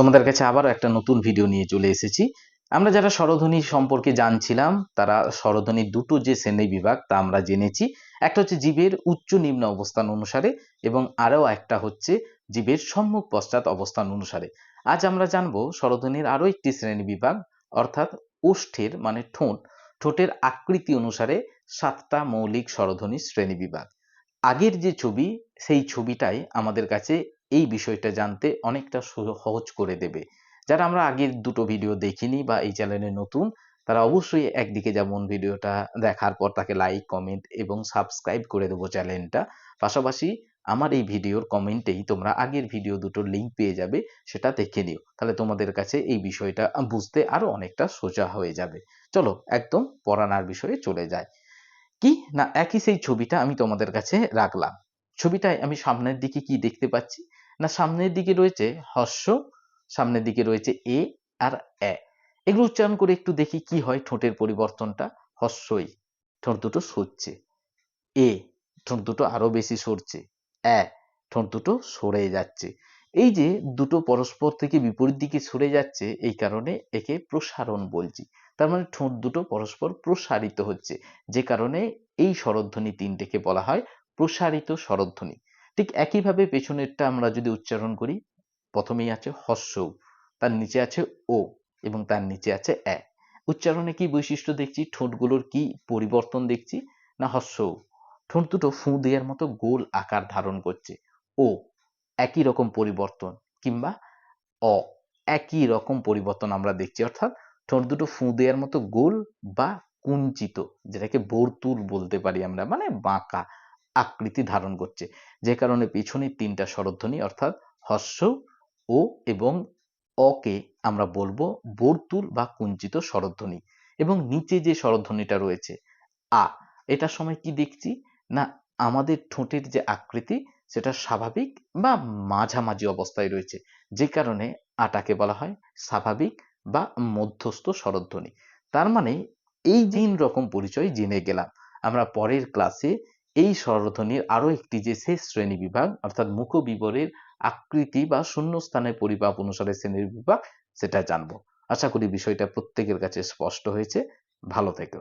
তোমাদের কাছে আবারও একটা নতুন ভিডিও নিয়ে চলে এসেছি। আমরা যারা স্বরধ্বনি সম্পর্কে জানছিলাম, তারা স্বরধ্বনির দুটো যে শ্রেণি বিভাগ, তা আমরা জেনেছি। একটা হচ্ছে জীবের উচ্চ নিম্ন অবস্থান অনুসারে এবং আরও একটা হচ্ছে জীবের সম্মুখ পশ্চাৎ অবস্থান অনুসারে। আজ আমরা জানব স্বরধ্বনির আরও একটি শ্রেণি বিভাগ, অর্থাৎ ওষ্ঠের মানে ঠোঁট। ঠোঁটের আকৃতি অনুসারে সাতটা মৌলিক স্বরধ্বনি শ্রেণি বিভাগ। আগের যে ছবি, সেই ছবিটাই আমাদের কাছে এই বিষয়টা জানতে অনেকটা সহজ করে দেবে। যারা আমরা আগের দুটো ভিডিও দেখিনি বা এই চ্যানেলে নতুন, তারা অবশ্যই একদিকে যেমন ভিডিওটা দেখার পর তাকে লাইক কমেন্ট এবং সাবস্ক্রাইব করে দেবো চ্যানেলটা পাশাপাশি আমার এই ভিডিওর কমেন্টেই তোমরা আগের ভিডিও দুটোর লিঙ্ক পেয়ে যাবে, সেটা দেখে নিও। তাহলে তোমাদের কাছে এই বিষয়টা বুঝতে আরও অনেকটা সোজা হয়ে যাবে। চলো একদম পড়ানার বিষয়ে চলে যায় কি? না, একই সেই ছবিটা আমি তোমাদের কাছে রাখলাম। ছবিটায় আমি সামনের দিকে কি দেখতে পাচ্ছি? না সামনের দিকে রয়েছে হর্ষ, সামনের দিকে রয়েছে এ আর এ। এগুলো উচ্চারণ করে একটু দেখি কি হয় ঠোঁটের পরিবর্তনটা। হর্ষই, ঠোঁট দুটো সরছে। এ, ঠোঁট দুটো আরও বেশি সরছে। এ, ঠোঁট দুটো সরে যাচ্ছে। এই যে দুটো পরস্পর থেকে বিপরীত দিকে সরে যাচ্ছে, এই কারণে একে প্রসারণ বলছি। তার মানে ঠোঁট দুটো পরস্পর প্রসারিত হচ্ছে। যে কারণে এই স্বরধ্বনি তিনটেকে বলা হয় প্রসারিত স্বরধ্বনি। ঠিক একইভাবে পেছনেরটা আমরা যদি উচ্চারণ করি, প্রথমেই আছে হস্য, তার নিচে আছে ও এবং তার নিচে আছে এ। উচ্চারণে কি বৈশিষ্ট্য দেখছি? ঠোঁটগুলোর কি পরিবর্তন দেখছি? না হস্য। ঠোঁট দুটো ফুঁ দেওয়ার মতো গোল আকার ধারণ করছে। ও, একই রকম পরিবর্তন কিংবা অ, একই রকম পরিবর্তন আমরা দেখছি। অর্থাৎ ঠোঁট দুটো ফুঁ দেওয়ার মতো গোল বা কুঞ্চিত, যেটাকে বর্তুল বলতে পারি আমরা মানে বাঁকা। আকৃতি ধারণ করছে। যে কারণে পিছনের তিনটা স্বরধ্বনি অর্থাৎ হস্য ও এবং অকে আমরা বলব বর্তুল বা কুঞ্চিত স্বরধ্বনি এবং নিচে যে স্বরধ্বনিটা রয়েছে, আ, এটার সময় কি দেখছি? না, আমাদের ঠোঁটের যে আকৃতি, সেটা স্বাভাবিক বা মাঝামাঝি অবস্থায় রয়েছে। যে কারণে আটাকে বলা হয় স্বাভাবিক বা মধ্যস্থ স্বরধ্বনি তার মানে এই তিন রকম পরিচয় জেনে গেলাম। আমরা পরের ক্লাসে এই স্বরধ্বনির আরও একটি যে শেষ শ্রেণি বিভাগ, অর্থাৎ মুখ বিবরের আকৃতি বা শূন্যস্থানের পরিমাপ অনুসারে শ্রেণির বিভাগ, সেটা জানব। আশা করি বিষয়টা প্রত্যেকের কাছে স্পষ্ট হয়েছে। ভালো থেকো।